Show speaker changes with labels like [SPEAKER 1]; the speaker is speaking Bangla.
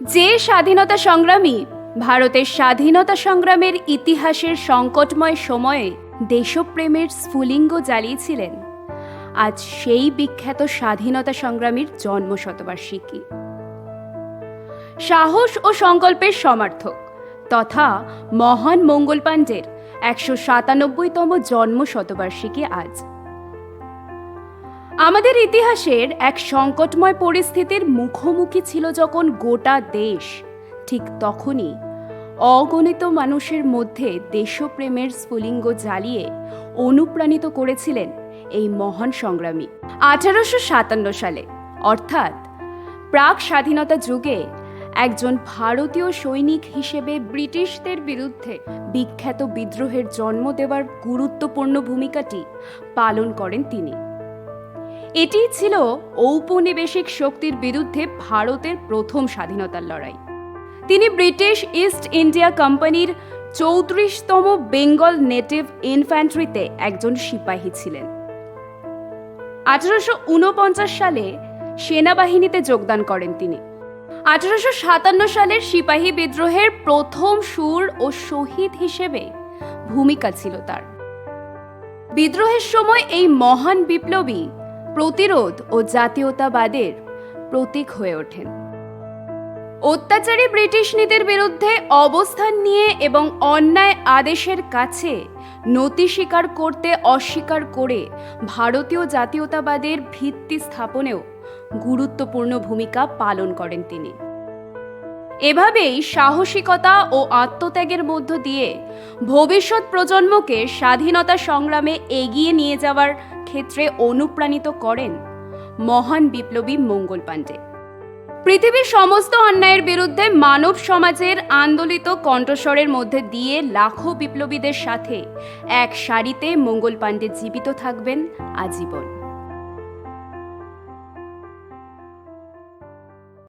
[SPEAKER 1] যে স্বাধীনতা সংগ্রামী ভারতের স্বাধীনতা সংগ্রামের ইতিহাসের সংকটময় সময়ে দেশপ্রেমের স্ফুলিঙ্গ জ্বালিয়েছিলেন, আজ সেই বিখ্যাত স্বাধীনতা সংগ্রামীর জন্ম শতবার্ষিকী। সাহস ও সংকল্পের সমার্থক তথা মহান মঙ্গল পাণ্ডের একশো সাতানব্বইতম জন্ম শতবার্ষিকী আজ। আমাদের ইতিহাসের এক সংকটময় পরিস্থিতির মুখোমুখি ছিল যখন গোটা দেশ ঠিক তখনই অগণিত মানুষের মধ্যে দেশপ্রেমের স্ফুলিঙ্গ জ্বালিয়ে অনুপ্রাণিত করেছিলেন এই মহান সংগ্রামী। আঠারোশো সাতান্ন সালে, অর্থাৎ প্রাক স্বাধীনতা যুগে একজন ভারতীয় সৈনিক হিসেবে ব্রিটিশদের বিরুদ্ধে বিখ্যাত বিদ্রোহের জন্ম দেওয়ার গুরুত্বপূর্ণ ভূমিকাটি পালন করেন তিনি। এটি ছিল ঔপনিবেশিক শক্তির বিরুদ্ধে ভারতের প্রথম স্বাধীনতার লড়াই। তিনি ব্রিটিশ ইস্ট ইন্ডিয়া কোম্পানির চৌত্রিশতম বেঙ্গল নেটিভ ইনফ্যান্ট্রিতে একজন সিপাহী ছিলেন। আঠারোশো উনপঞ্চাশ সালে সেনাবাহিনীতে যোগদান করেন তিনি। আঠারোশো সাতান্ন সালের সিপাহী বিদ্রোহের প্রথম সুর ও শহীদ হিসেবে ভূমিকা ছিল তার। বিদ্রোহের সময় এই মহান বিপ্লবী প্রতিরোধ ও জাতীয়তাবাদের প্রতীক হয়ে ওঠেন। অত্যাচারী ব্রিটিশ নীতির বিরুদ্ধে অবস্থান নিয়ে এবং অন্যায় আদেশের কাছে নতি স্বীকার করতে অস্বীকার করে ভারতীয় জাতীয়তাবাদের ভিত্তি স্থাপনেও গুরুত্বপূর্ণ ভূমিকা পালন করেন তিনি। এভাবেই সাহসিকতা ও আত্মত্যাগের মধ্য দিয়ে ভবিষ্যৎ প্রজন্মকে স্বাধীনতা সংগ্রামে এগিয়ে নিয়ে যাওয়ার ক্ষেত্রে অনুপ্রাণিত করেন মহান বিপ্লবী মঙ্গল পাণ্ডে। পৃথিবীর সমস্ত অন্যায়ের বিরুদ্ধে মানব সমাজের আন্দোলিত কণ্ঠস্বরের মধ্যে দিয়ে লাখো বিপ্লবীদের সাথে এক সারিতে মঙ্গল পাণ্ডে জীবিত থাকবেন আজীবন।